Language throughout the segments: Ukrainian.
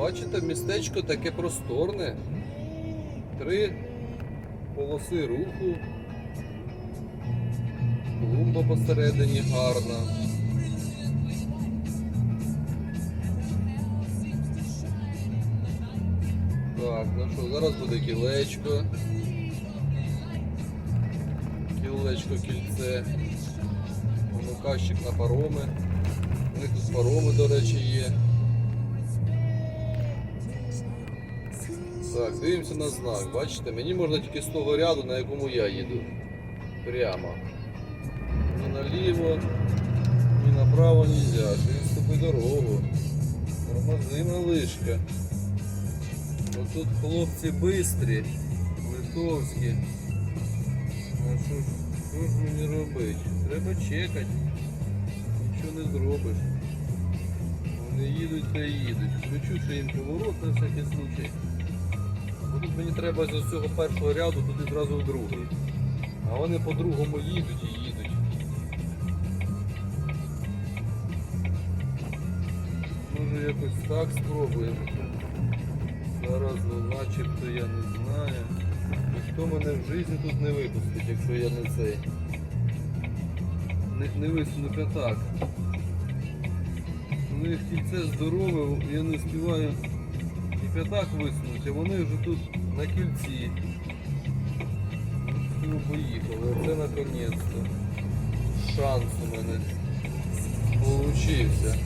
бачите, містечко таке просторне. Три полоси руху. Клумба посередині гарна. Так, ну що, зараз буде кілечко. Кілечко, кільце. Монокащик на пароми. У них тут пароми, до речі, є. Так, дивимося на знак. Бачите, мені можна тільки з того ряду, на якому я їду. Прямо. Ні наліво, ні направо нельзя. Переступи дорогу. Тормози малишка. Отут хлопці бистрі, литовські. А що ж, що ж мені робити? Треба чекати. Нічого не зробиш. Вони їдуть та їдуть. Включу ще їм поворот на всякий случай. Тут мені треба з цього першого ряду туди зразу в другий. А вони по-другому їдуть і їдуть. Може якось так спробуємо. Зараз начебто я не знаю. Ніхто мене в житті тут не випустить, якщо я не цей. Не, не висуну п'ятак. У них кільце здорове, я не співаю п'ятак висунути, а вони вже тут на кільці. Все, поїхали. Оце наконець-то. Шанс у мене получився.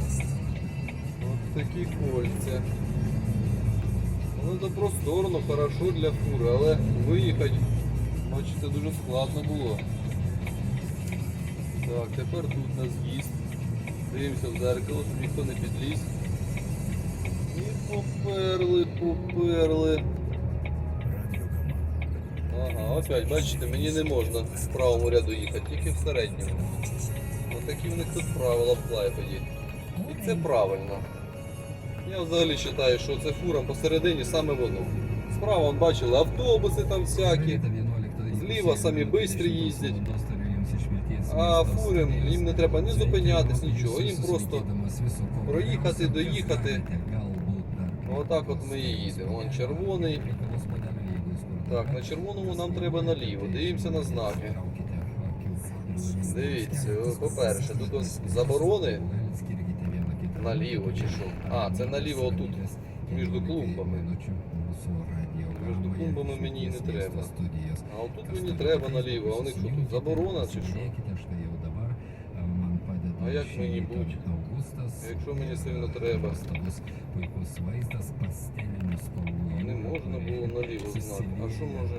От такі кольця. Ну це просторно, хорошо для фури, але виїхати, бачите, дуже складно було. Так, тепер тут нас з'їзд. Дивимося в зеркало, щоб ніхто не підліз. І поперли, поперли. Ага, опять, бачите, мені не можна в правому ряду їхати, тільки в середньому. Отакі в них тут правила в Клайпеді. І це правильно. Я взагалі вважаю, що це фура посередині саме воно. Справа вон бачили автобуси там всякі. Зліва самі бистрі їздять. А фурам їм не треба ні зупинятись, нічого. Їм просто проїхати, доїхати. Отак от ми і їдемо. Вон червоний. Так, на червоному нам треба наліво. Дивимося на знаки. Дивіться, по-перше, тут заборони наліво чи що. А, це наліво отут, між клумбами. Між клумбами мені і не треба. А отут мені треба наліво, а у них що тут заборона чи що? А як мені будь? Якщо мені сильно треба. Не можна було наліво знати. А що може?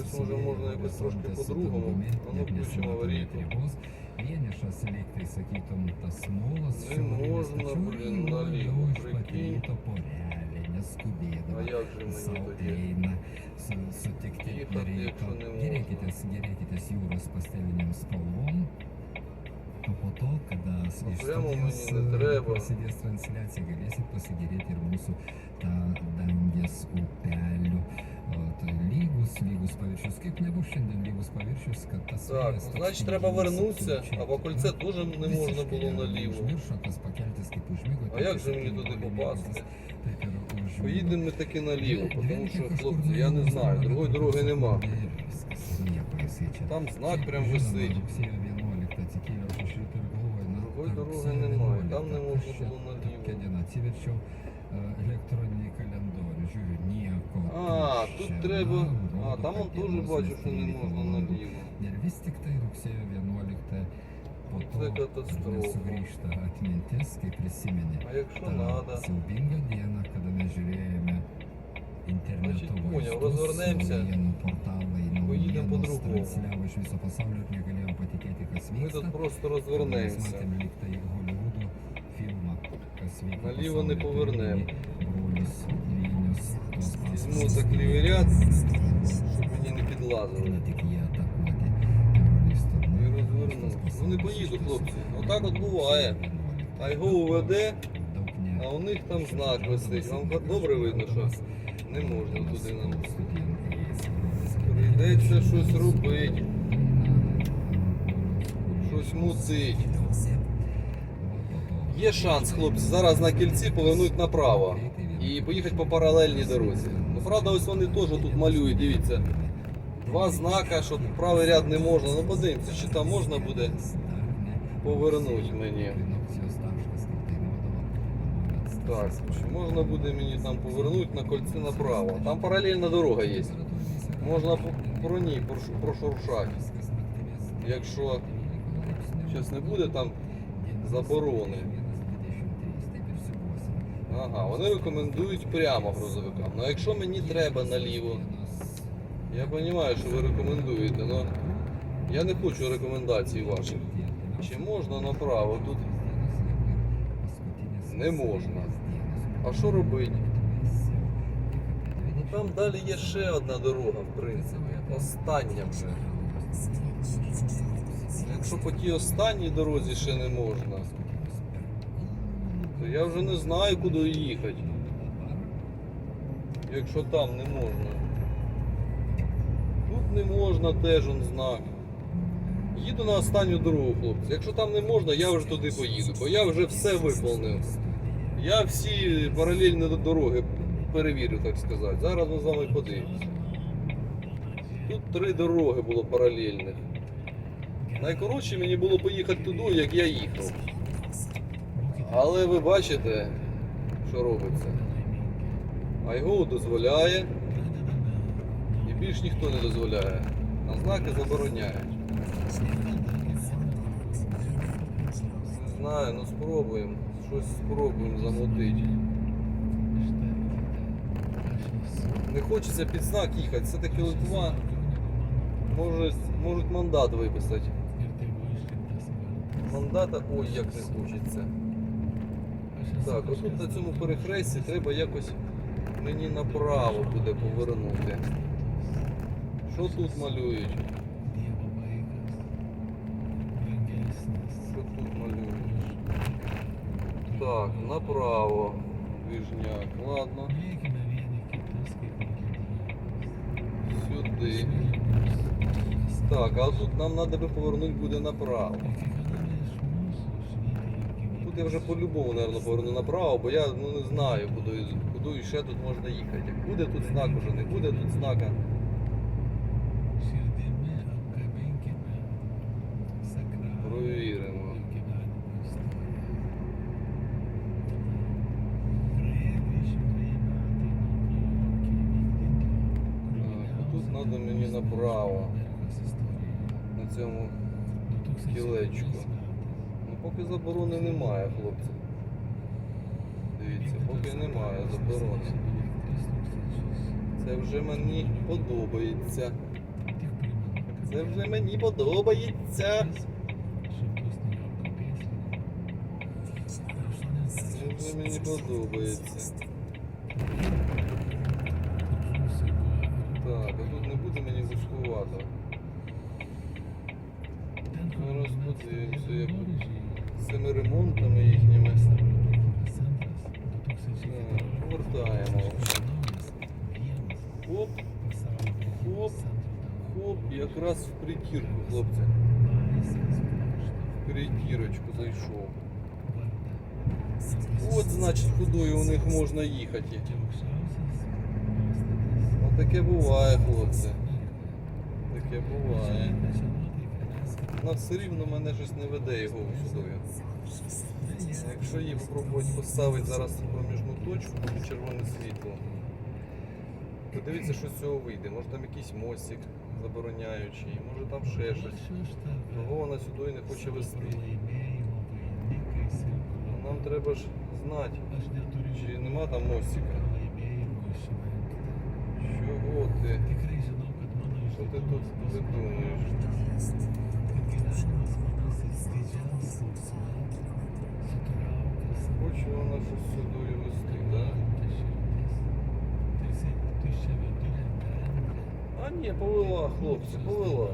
Ось може можна якось трошки по-другому. А ну включимо аварійку. Не можна, блін, наліво, прикинь. А як же мені тоді? Їхати, якщо не можна. To, kada iš прямо studijos мені не треба. prasidės transliacija, galėsit pasigėrėti ir mūsų tą dangės upelių. От. Kaip nebus šiandien lygus paviršius, kad tas Так, ну, значить треба вернутися, absoliučiai а по кольце теж не можна було наліво. А як же мені туди попасти? Поїдемо ми таки наліво, тому що, хлопці, я не знаю, другої дороги нема. Там знак прям висить. Diena atsiverčiau e, elektroninį kalendorių, žiūriu, nieko. А, тут треба. А, там он теж бачу, що не можна наліво. Tik tai rugsėjo 11 po Це катастрофа. А якщо надо? mes žiūrėjome interneto Значить, поняв, vaizdus, розвернемося, поїдемо по-другому. Ми тут просто розвернемося. Наліво не pasaulyje. повернем. Turiu omeny Brolius Vilnius, tuos Візьму так лівий ряд, щоб мені не підлазили. І розверну. Ну не поїду, хлопці. Отак от буває. А його уведе, а у них там знак висить. Вам добре видно, що не можна туди нам. Прийдеться щось робити, щось мусить. Є шанс, хлопці, зараз на кільці повернути направо і поїхати по паралельній дорозі. Ну, правда, ось вони теж тут малюють, дивіться. Два знака, що правий ряд не можна. Ну подивимося, чи там можна буде повернути мені. Так, чи можна буде мені там повернути на кольці направо. Там паралельна дорога є. Можна про ній прошуршати. Якщо щось не буде там заборони. Ага, вони рекомендують прямо грузовикам. Ну якщо мені треба наліво, я розумію, що ви рекомендуєте, але я не хочу рекомендацій ваших. Чи можна направо? Тут не можна. А що робити? Ну там далі є ще одна дорога, в принципі. Остання вже. Якщо по тій останній дорозі ще не можна, то я вже не знаю, куди їхати. Якщо там не можна. Тут не можна теж он знак. Їду на останню дорогу, хлопці. Якщо там не можна, я вже туди поїду, бо я вже все виповнив. Я всі паралельні до- дороги перевірю, так сказати. Зараз ми з вами подивимося. Тут три дороги було паралельних. Найкоротше мені було поїхати туди, як я їхав. Але ви бачите, що робиться. Айго дозволяє. І більш ніхто не дозволяє. А знаки забороняють. Не знаю, ну спробуємо. Щось спробуємо замутити. Не хочеться під знак їхати, все-таки Литва можуть, можуть мандат виписати. Мандата, ой, як не хочеться. Так, отут на цьому перехресті треба якось мені направо буде повернути. Що тут малюють? Що тут малюють? Так, направо. Вижняк. Ладно. Сюди. Так, а тут нам треба повернути буде направо. Тут я вже по-любому, мабуть, поверну направо, бо я ну, не знаю, куди, куди ще тут можна їхати. Як буде тут знак, уже не буде тут знака. Провіримо. Тут треба мені направо. На цьому кілечку. Поки заборони немає, хлопці. Дивіться, поки немає заборони. Це вже мені подобається. Це вже мені подобається. Це вже мені подобається. Так, а тут не буде мені вузькувато. Зараз подивимося, як цими ремонтами їхніми. Повертаємо. Оп, оп, оп, якраз в притірку, хлопці. В притірочку зайшов. От значить, кудою у них можна їхати. Отаке буває, хлопці. Таке буває. Вона все рівно мене щось не веде його сюди. Якщо її спробувати поставити зараз проміжну точку, буде червоне світло. Подивіться, що з цього вийде. Може там якийсь мостик забороняючий, може там ще щось. Того вона сюди не хоче вести. Нам треба ж знати, чи нема там мостика. Чого ти? Що ти тут видумуєш? Хоче вона щось сюди вести, так? А ні, повела, хлопці, повела.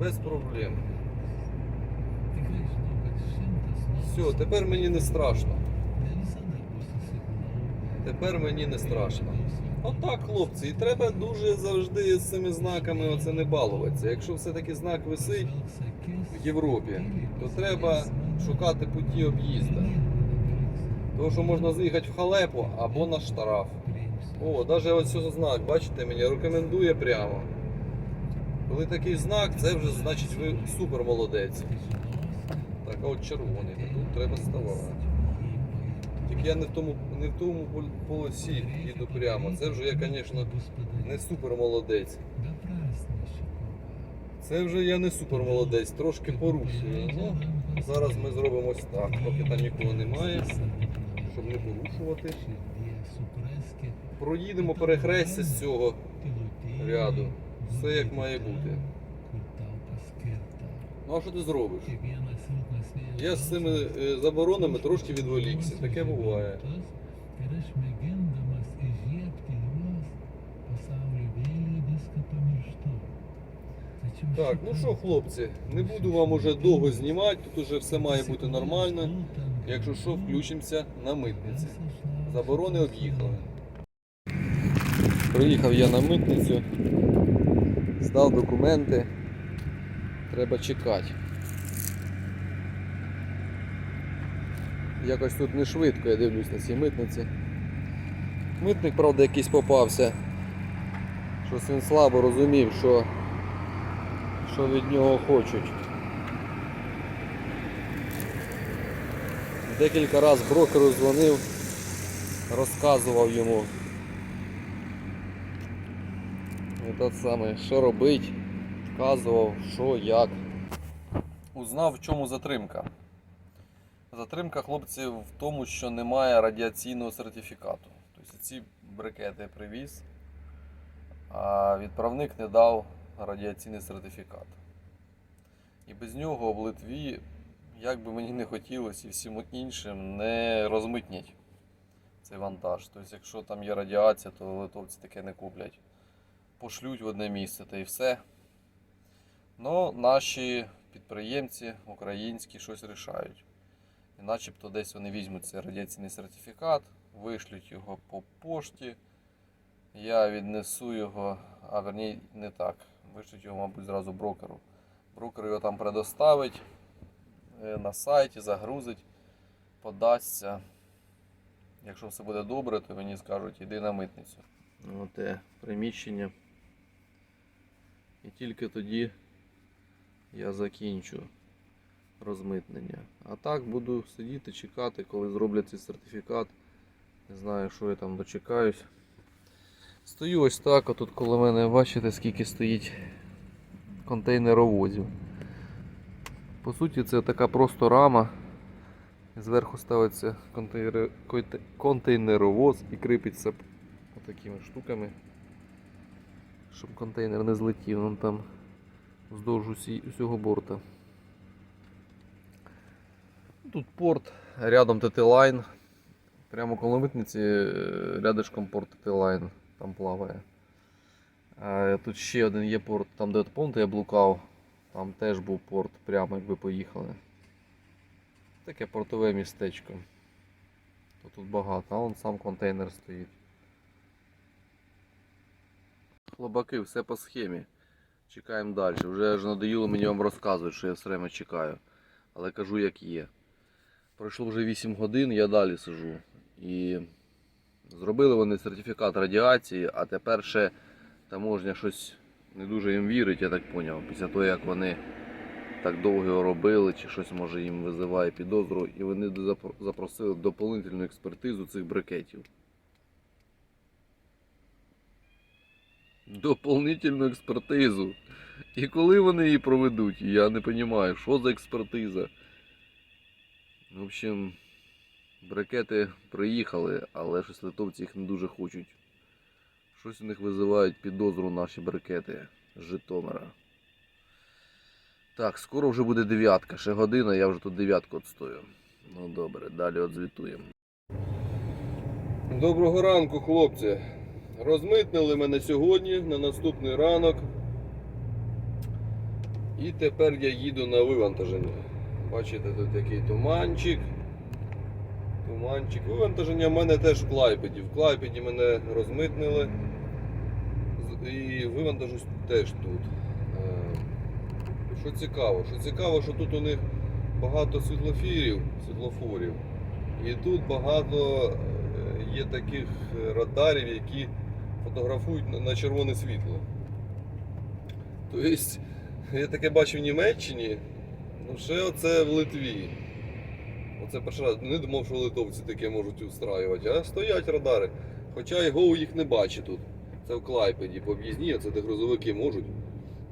Без проблем. Все, тепер мені не страшно. Тепер мені не страшно. Отак, хлопці, і треба дуже завжди з цими знаками оце не балуватися. Якщо все-таки знак висить в Європі, то треба шукати путі об'їзду. Тому що можна заїхати в халепу або на штраф. О, навіть ось цей знак, бачите, мені рекомендує прямо. Коли такий знак, це вже значить ви супер молодець. Так, а от червоний, тут треба ставати. Тільки я не в тому, не в тому полосі їду прямо. Це вже я, звісно, не супер молодець. Це вже я не супер молодець, трошки порушую. Ну, зараз ми зробимо ось так, поки там нікого немає, щоб не порушувати. Проїдемо перехрестя з цього ряду. Все як має бути. Ну а що ти зробиш? Я з цими е, заборонами трошки відволікся. Таке буває. Так, ну що, хлопці, не буду вам уже довго знімати, тут уже все має бути нормально. Якщо що, включимося на митниці. Заборони об'їхали. Приїхав я на митницю, здав документи. Треба чекати. Якось тут не швидко, я дивлюсь на цій митниці. Митник, правда, якийсь попався. Щось він слабо розумів, що, що від нього хочуть. Декілька разів брокеру дзвонив, розказував йому. Тот саме, що робить, вказував, що, як. Узнав, в чому затримка. Затримка хлопців в тому, що немає радіаційного сертифікату. Тобто ці брикети привіз, а відправник не дав радіаційний сертифікат. І без нього в Литві, як би мені не хотілося і всім іншим, не розмитнять цей вантаж. Тобто, якщо там є радіація, то литовці таке не куплять. Пошлють в одне місце та і все. Ну, наші підприємці українські щось рішають. І начебто десь вони візьмуть цей радіаційний сертифікат, вишлють його по пошті. Я віднесу його, а верні не так. Вишлють його, мабуть, зразу брокеру. Брокер його там предоставить е, на сайті, загрузить, подасться. Якщо все буде добре, то мені скажуть, йди на митницю. Оте приміщення. І тільки тоді я закінчу розмитнення. А так буду сидіти, чекати, коли зроблять цей сертифікат. Не знаю, що я там дочекаюсь. Стою ось так, а тут коло мене бачите, скільки стоїть контейнеровозів. По суті, це така просто рама. Зверху ставиться контейнер- контейнеровоз і кріпиться такими штуками, щоб контейнер не злетів. Вон там вздовж усі, усього борта. Тут порт, рядом ТТ-лайн. Прямо коло митниці е, рядышком порт ТТ-лайн там плаває. А тут ще один є порт, там де помните я блукав, там теж був порт, прямо якби поїхали. Таке портове містечко. То тут багато, а вон сам контейнер стоїть. Хлопаки, все по схемі. Чекаємо далі. Вже аж надоїло мені вам розказувати, що я все время чекаю. Але кажу як є. Пройшло вже 8 годин, я далі сижу. І зробили вони сертифікат радіації, а тепер ще таможня щось не дуже їм вірить, я так зрозумів. Після того, як вони так довго робили, чи щось може їм визиває підозру, і вони запросили доповнительну експертизу цих брикетів. Доповнительну експертизу. І коли вони її проведуть, я не розумію, що за експертиза. В общем, брикети приїхали, але щось литовці їх не дуже хочуть. Щось у них визивають підозру наші брикети з Житомира. Так, скоро вже буде дев'ятка, ще година, я вже тут дев'ятку отстою. Ну добре, далі отзвітуємо. Доброго ранку, хлопці. Розмитнили мене сьогодні на наступний ранок. І тепер я їду на вивантаження. Бачите, тут який туманчик. Туманчик. Вивантаження в мене теж в Клайпеді. В Клайпеді мене розмитнили. І вивантажусь теж тут. Е, Що цікаво, що цікаво, що тут у них багато світлофірів, світлофорів. І тут багато е, є таких радарів, які фотографують на червоне світло. Тобто, я таке бачив в Німеччині, ну ще оце в Литві. Оце перший раз не думав, що литовці таке можуть устраювати, а стоять радари. Хоча й ГОУ їх не бачить тут. Це в Клайпеді по об'їзні, це де грузовики можуть.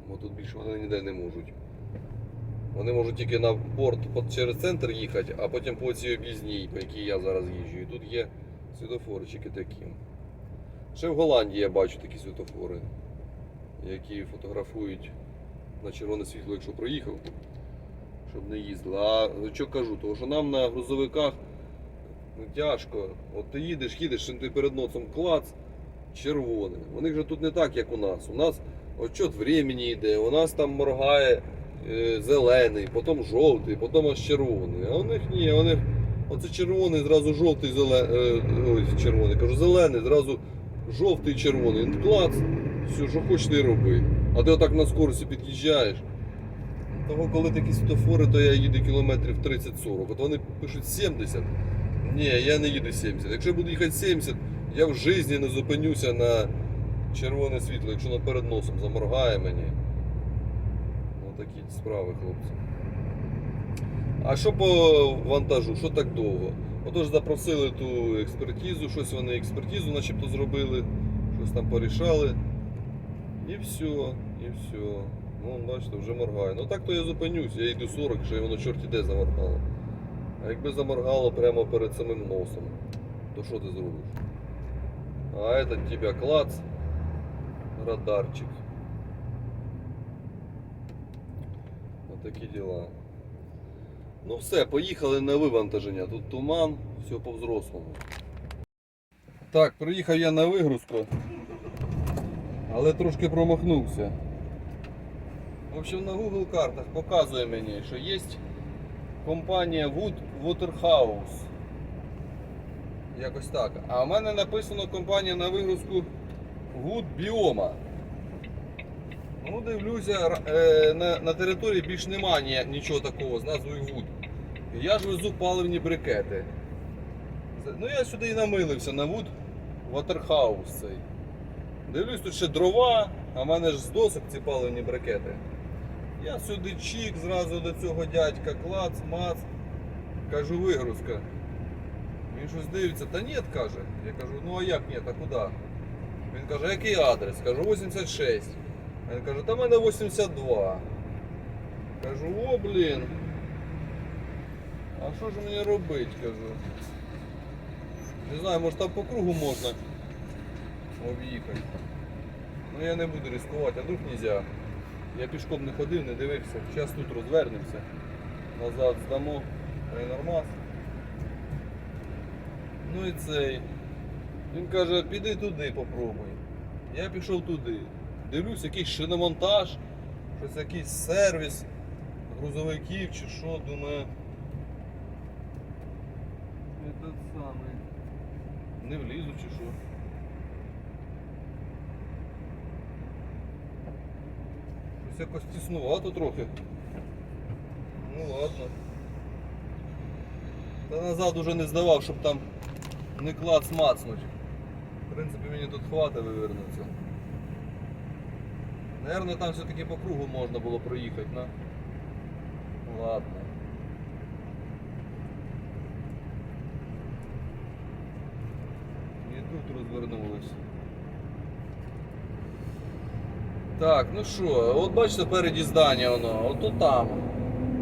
Бо тут більше вони ніде не можуть. Вони можуть тільки на порт через центр їхати, а потім по цій об'їзній, по якій я зараз їжджу. І тут є світофорчики такі. Ще в Голландії я бачу такі світофори, які фотографують на червоне світло, якщо проїхав, щоб не їздили. А що кажу, тому що нам на грузовиках ну, тяжко. От ти їдеш, їдеш, ти перед носом клац, червоне. У них же тут не так, як у нас. У нас отчет времени йде, у нас там моргає е, зелений, потім жовтий, потім аж червоний. А у них ні, у них оце червоний, зразу жовтий, зелений, ой, червоний, кажу, зелений, зразу жовтий, червоний. Ну, Клац, все, що хочеш ти роби. А ти отак на скорості під'їжджаєш. Того, коли такі світофори, то я їду кілометрів 30-40. От вони пишуть 70. Ні, я не їду 70. Якщо я буду їхати 70, я в житті не зупинюся на червоне світло, якщо на перед носом заморгає мені. Ось такі справи, хлопці. А що по вантажу? Що так довго? Отож запросили ту експертизу, щось вони експертизу начебто зробили, щось там порішали. І все, і все. Ну, бачите, вже моргає. Ну так то я зупинюсь, я йду 40, що воно чорті де заморгало. А якби заморгало прямо перед самим носом, то що ти зробиш? А этот тебя клац, радарчик. Такі діла. Ну все, поїхали на вивантаження. Тут туман, все по-взрослому. Так, приїхав я на вигрузку, але трошки промахнувся. В общем, на Google картах показує мені, що є компанія Wood Waterhouse. Якось так. А в мене написано компанія на вигрузку Wood Bioma. Ну, дивлюся, е, на, на території більш немає ні- нічого такого з назвою Wood. Я ж везу паливні брикети. Ну я сюди і намилився на Wood Waterhouse цей. Дивлюсь, тут ще дрова, а в мене ж з досок ці паливні брикети. Я сюди чік зразу до цього дядька, клац, мац. Кажу, вигрузка. Він щось дивиться, та ні, каже. Я кажу, ну а як ні, а куди? Він каже, який адрес? Кажу, 86. Він каже, та в мене 82. Кажу, о, блін. А що ж мені робити, кажу. Не знаю, може там по кругу можна об'їхати. Ну я не буду ризикувати, а вдруг нельзя. Я пішком не ходив, не дивився. Зараз тут розвернемося. Назад здамо. Та. Ну і цей. Він каже, піди туди попробуй. Я пішов туди. Дивлюсь, якийсь шиномонтаж, щось якийсь сервіс грузовиків чи що, думаю. Этот самий. Не влізу чи що. Щось якось тіснувато трохи. Ну ладно. Та назад уже не здавав, щоб там не клац мацнуть. В принципі, мені тут хватить вивернутися. Наверное, там все-таки по кругу можна було проїхати, на. Ладно. І тут розвернулись. Так, ну що, от бачите, спереді здання воно, от тут там.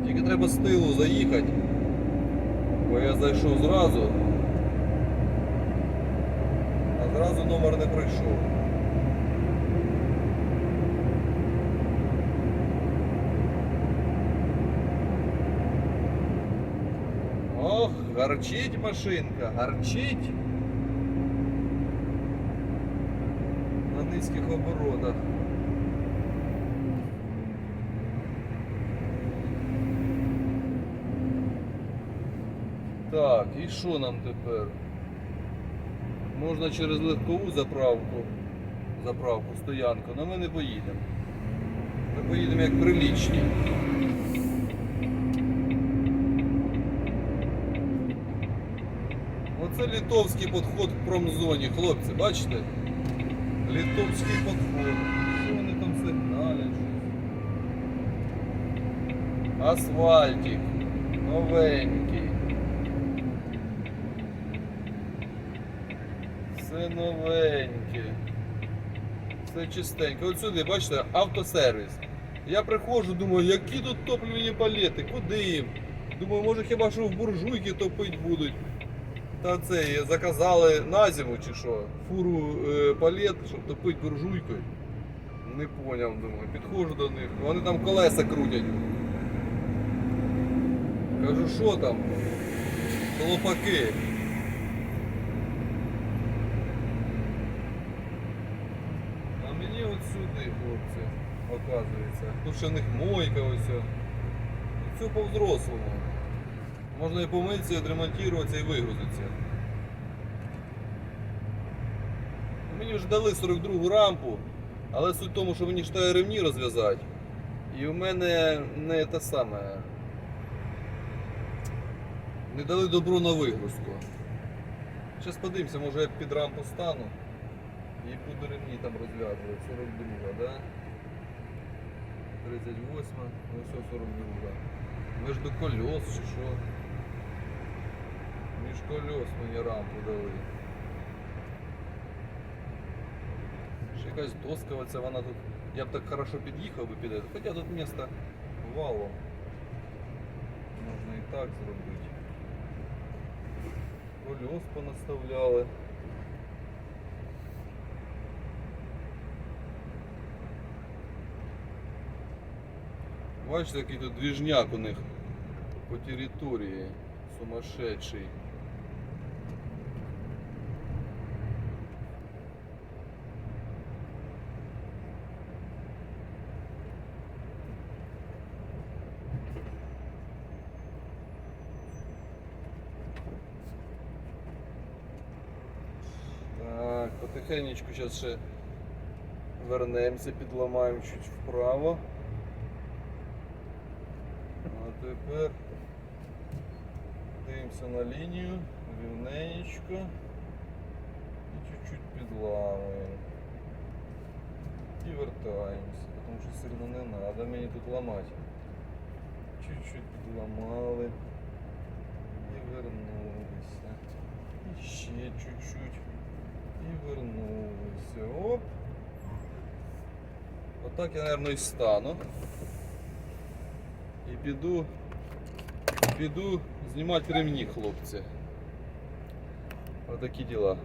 Тільки треба з тилу заїхати. Бо я зайшов зразу. А зразу номер не пройшов. Ох, гарчить машинка, гарчить. На низьких оборотах. Так, і що нам тепер? Можна через легкову заправку, заправку, стоянку, але ми не поїдемо. Ми поїдемо як прилічні. Оце літовський підход в промзоні, хлопці, бачите? Літовський підход. Що вони там сигналять? Асфальтик. Новенький. Все новеньке. Все чистенько. От сюди, бачите, автосервіс. Я приходжу, думаю, які тут топливні палети, куди їм? Думаю, може хіба що в буржуйки топить будуть. Та це заказали на зиму чи що? Фуру е, палет, щоб топити буржуйкою. Не поняв, думаю. Підходжу до них. Вони там колеса крутять. Кажу, що там? Хлопаки. А мені от сюди, хлопці, оказується. Тут ще в них мойка ось. Все по-взрослому. Можна і помитися, відремонтуватися і вигрузитися. Мені вже дали 42 рампу, але суть в тому, що мені треба ремні розв'язати. І в мене не те саме. Не дали добро на вигрузку. Зараз подивимося, може я під рампу стану і буду ремні там розв'язувати. 42, да? 38, ну все 42. Между колес чи що? Між колес мені рампу дали. Ще якась доска оця, вона тут. Я б так хорошо під'їхав би під це. Хоча тут місто валом. Можна і так зробити. Колес понаставляли. Бачите, який тут двіжняк у них по території сумасшедший. Так, потихенечку зараз ще вернемося, підламаємо чуть вправо. Тепер дивимося на лінію, рівненечко і чуть-чуть підламуємо. І вертаємося, тому що одно не треба мені тут ламати. Чуть-чуть підламали і вернулися. І ще чуть-чуть. І вернулися. Оп. Отак я, мабуть, і стану. І піду, піду знімати ремні, хлопці. Отакі діла.